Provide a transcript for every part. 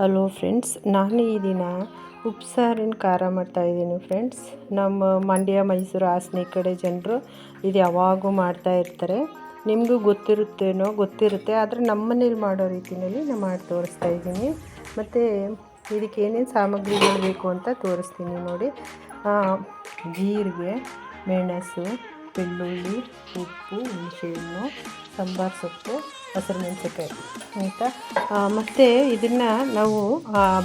Hello friends, ನಾನು ಈ ದಿನ ಉಪ್ಸಾರಿನ ಖಾರ ಮಾಡ್ತಾಯಿದ್ದೀನಿ ಫ್ರೆಂಡ್ಸ್. ನಮ್ಮ ಮಂಡ್ಯ, ಮೈಸೂರು ಹಾಸನ ಕಡೆ ಜನರು ಇದು ಯಾವಾಗೂ ಮಾಡ್ತಾ ಇರ್ತಾರೆ. ನಿಮಗೂ ಗೊತ್ತಿರುತ್ತೇನೋ ಗೊತ್ತಿರುತ್ತೆ, ಆದರೆ ನಮ್ಮ ಮನೇಲಿ ಮಾಡೋ ರೀತಿಯಲ್ಲಿ ನಾನು ಮಾಡಿ ತೋರಿಸ್ತಾ ಇದ್ದೀನಿ. ಮತ್ತು ಇದಕ್ಕೆ ಏನೇನು ಸಾಮಗ್ರಿಗಳು ಬೇಕು ಅಂತ ತೋರಿಸ್ತೀನಿ ನೋಡಿ. ಜೀರಿಗೆ, ಮೆಣಸು, ಬೆಳ್ಳುಳ್ಳಿ, ಉಪ್ಪು ಹುಣಸೆಹಣ್ಣು ಸಾಂಬಾರು ಸೊಪ್ಪು, ಹಸಿರು ಮೆಣಸಿನ್ಕಾಯಿ. ಆಯಿತಾ? ಮತ್ತು ಇದನ್ನು ನಾವು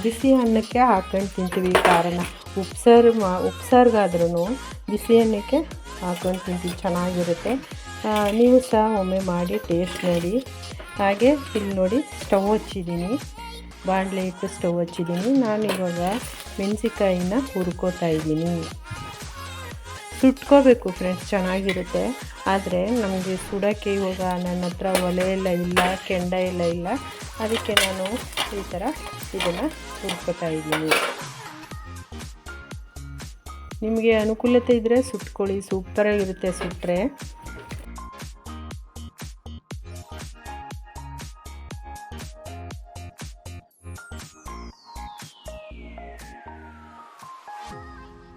ಬಿಸಿ ಅನ್ನಕ್ಕೆ ಹಾಕೊಂಡು ತಿಂತೀವಿ ಈ ಉಪ್ಸಾರು ಮಾ ಉಪ್ಸಾರಿಗಾದ್ರೂ ಬಿಸಿ ಅನ್ನಕ್ಕೆ ಹಾಕೊಂಡು ತಿಂತೀವಿ, ಚೆನ್ನಾಗಿರುತ್ತೆ. ನೀವು ಸಹ ಒಮ್ಮೆ ಮಾಡಿ ಟೇಸ್ಟ್ ನೋಡಿ. ಹಾಗೆ ಇಲ್ಲಿ ನೋಡಿ ಸ್ಟವ್ ಹಚ್ಚಿದ್ದೀನಿ. ಬಾಣಲೆ ಇಟ್ಟು ಸ್ಟವ್ ಹಚ್ಚಿದ್ದೀನಿ. ನಾನು ಇವಾಗ ಮೆಣಸಿಕಾಯಿನ ಹುರ್ಕೋತಾ ಇದ್ದೀನಿ. ಸುಟ್ಕೋಬೇಕು ಫ್ರೆಂಡ್ಸ್ ಚೆನ್ನಾಗಿರುತ್ತೆ. ಆದರೆ ನಮಗೆ ಸುಡೋಕ್ಕೆ ಇವಾಗ ನನ್ನ ಹತ್ರ ಒಲೆ ಎಲ್ಲ ಇಲ್ಲ, ಕೆಂಡ ಎಲ್ಲ ಇಲ್ಲ. ಅದಕ್ಕೆ ನಾನು ಈ ಥರ ಇದನ್ನು ಸುಟ್ಕೋತಾ ಇದ್ದೀನಿ. ನಿಮಗೆ ಅನುಕೂಲತೆ ಇದ್ದರೆ ಸುಟ್ಕೊಳ್ಳಿ ಸೂಪರಾಗಿರುತ್ತೆ ಸುಟ್ಟರೆ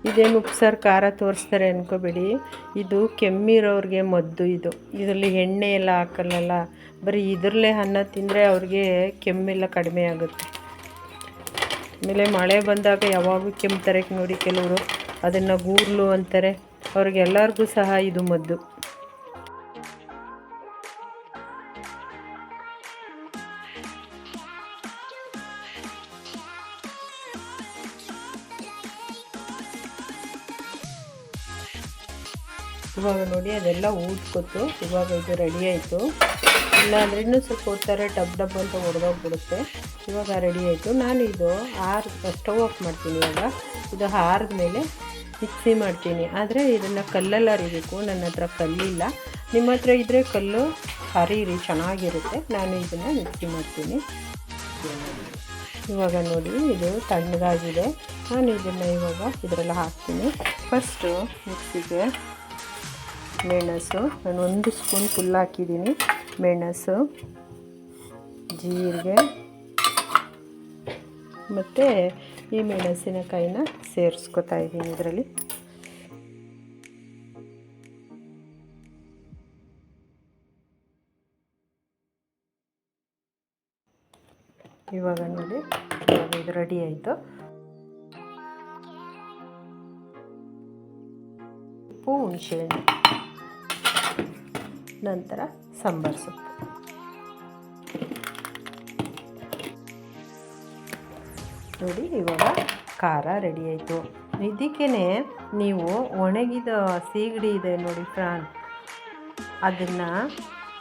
ಇದೇನು ಉಪ್ಸಾರು, ಖಾರ ತೋರಿಸ್ತಾರೆ ಅನ್ಕೋಬೇಡಿ. ಇದು ಕೆಮ್ಮಿರೋರಿಗೆ ಮದ್ದು ಇದು. ಇದರಲ್ಲಿ ಎಣ್ಣೆ ಎಲ್ಲ ಹಾಕಲ್ಲಲ್ಲ, ಬರೀ ಇದರಲ್ಲೇ ಅನ್ನ ತಿಂದರೆ ಅವ್ರಿಗೆ ಕೆಮ್ಮೆಲ್ಲ ಕಡಿಮೆ ಆಗುತ್ತೆ. ಆಮೇಲೆ ಮಳೆ ಬಂದಾಗ ಯಾವಾಗೂ ತರಕ್ಕೆ ನೋಡಿ ಕೆಲವರು. ಅದನ್ನು ಗೂರ್ಲು ಅಂತಾರೆ. ಅವ್ರಿಗೆಲ್ಲರಿಗೂ ಸಹ ಇದು ಮದ್ದು. ಇವಾಗ ನೋಡಿ ಅದೆಲ್ಲ ಊದ್ಕೊತು. ಇವಾಗ ಇದು ರೆಡಿ ಆಯಿತು. ಇಲ್ಲ ಅಂದ್ರೆ ಇನ್ನೂ ಸ್ವಲ್ಪ ಓದ್ತಾರೆ ಡಬ್ ಡಬ್ ಅಂತ ಹೊಡೆದೋಗ್ಬಿಡುತ್ತೆ ಇವಾಗ ರೆಡಿ ಆಯಿತು. ನಾನು ಇದು ಆರ್ ಸ್ಟವ್ ಆಫ್ ಮಾಡ್ತೀನಿ ಇವಾಗ. ಇದು ಆರಿದ ಮೇಲೆ ಮಿಕ್ಸಿ ಮಾಡ್ತೀನಿ. ಆದರೆ ಇದನ್ನು ಕಲ್ಲಲ್ಲಿ ಅರಿಬೇಕು ನನ್ನ ಹತ್ರ ಕಲ್ಲಿಲ್ಲ. ನಿಮ್ಮ ಹತ್ರ ಇದ್ದರೆ ಕಲ್ಲು ಹರಿರಿ ಚೆನ್ನಾಗಿರುತ್ತೆ. ನಾನು ಇದನ್ನು ಮಿಕ್ಸಿ ಮಾಡ್ತೀನಿ. ಇವಾಗ ನೋಡಿ, ಇದು ತಣ್ಣಗಾಗಿದೆ. ನಾನು ಇದನ್ನು ಇವಾಗ ಇದರಲ್ಲಿ ಹಾಕ್ತೀನಿ. ಫಸ್ಟು ಮಿಕ್ಸಿಗೆ ಮೆಣಸು. ನಾನು ಒಂದು ಸ್ಪೂನ್ ಫುಲ್ ಹಾಕಿದ್ದೀನಿ. ಮೆಣಸು, ಜೀರಿಗೆ, ಮತ್ತು ಈ ಮೆಣಸಿನಕಾಯಿನ ಸೇರಿಸ್ಕೊತಾ ಇದ್ದೀನಿ ಇದರಲ್ಲಿ. ಇವಾಗ ನೋಡಿ, ಇವಾಗ ಇದು ರೆಡಿ ಆಯಿತು. ಉಪ್ಪು ಹುಣಸೆಹಣ್ಣು ನಂತರ ಸಾಂಬಾರು ಸೊಪ್ಪು ನೋಡಿ, ಇವಾಗ ಖಾರ ರೆಡಿ ಆಯಿತು. ಇದಕ್ಕೇ ನೀವು ಒಣಗಿದ ಸೀಗಡಿ ಇದೆ ನೋಡಿ ಫ್ರಾನ್. ಅದನ್ನು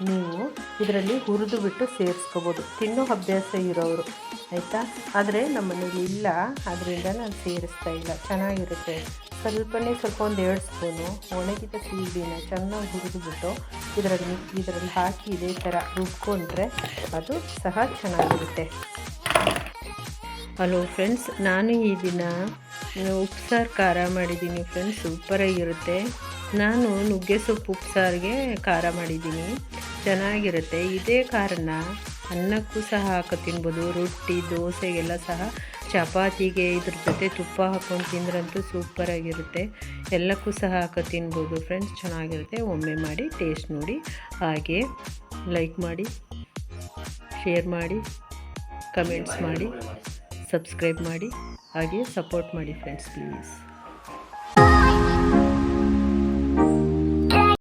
ನೀವು ಇದರಲ್ಲಿ ಹುರಿದು ಬಿಟ್ಟು ಸೇರಿಸ್ಕೋಬೋದು. ತಿನ್ನೋ ಅಭ್ಯಾಸ ಇರೋರು ಆಯಿತಾ? ಆದರೆ ನಮ್ಮ ಇಲ್ಲ ಅದರಿಂದ ನಾನು ಸೇರಿಸ್ತಾ ಇಲ್ಲ. ಚೆನ್ನಾಗಿರುತ್ತೆ. ಸ್ವಲ್ಪನೇ ಸ್ವಲ್ಪ ಒಂದು ಎರಡು ಸ್ಪೂನು ಒಣಗಿದ ಸೀಬಿನ ಚೆನ್ನಾಗಿ ಹುರಿದುಬಿಟ್ಟು ಇದರಲ್ಲಿ ಇದರಲ್ಲಿ ಹಾಕಿ ಇದೇ ಥರ ರುಬ್ಕೊಂಡ್ರೆ ಅದು ಸಹ ಚೆನ್ನಾಗಿರುತ್ತೆ. ಹಲೋ ಫ್ರೆಂಡ್ಸ್, ನಾನು ಈ ದಿನ ಉಪ್ಸಾರು ಖಾರ ಮಾಡಿದ್ದೀನಿ ಫ್ರೆಂಡ್ಸ್. ಸೂಪರಾಗಿರುತ್ತೆ. ನಾನು ನುಗ್ಗೆ ಸೊಪ್ಪು ಉಪ್ಸಾರಿಗೆ ಖಾರ ಮಾಡಿದ್ದೀನಿ. ಚೆನ್ನಾಗಿರುತ್ತೆ. ಇದೇ ಕಾರಣ ಅನ್ನಕ್ಕೂ ಸಹ ಹಾಕಿ ತಿನ್ಬೋದು. ರೊಟ್ಟಿ ದೋಸೆಗೆಲ್ಲ ಸಹ ಚಪಾತಿಗೆ ಇದ್ರ ಜೊತೆ ತುಪ್ಪ ಹಾಕ್ಕೊಂಡು ತಿಂದ್ರಂತೂ ಸೂಪರಾಗಿರುತ್ತೆ ಎಲ್ಲಕ್ಕೂ ಸಹ ಹಾಕಿ ತಿನ್ಬೋದು ಫ್ರೆಂಡ್ಸ್ ಚೆನ್ನಾಗಿರುತ್ತೆ. ಒಮ್ಮೆ ಮಾಡಿ ಟೇಸ್ಟ್ ನೋಡಿ. ಹಾಗೆ ಲೈಕ್ ಮಾಡಿ ಶೇರ್ ಮಾಡಿ ಕಮೆಂಟ್ಸ್ ಮಾಡಿ ಸಬ್ಸ್ಕ್ರೈಬ್ ಮಾಡಿ, ಹಾಗೆ ಸಪೋರ್ಟ್ ಮಾಡಿ ಫ್ರೆಂಡ್ಸ್ ಪ್ಲೀಸ್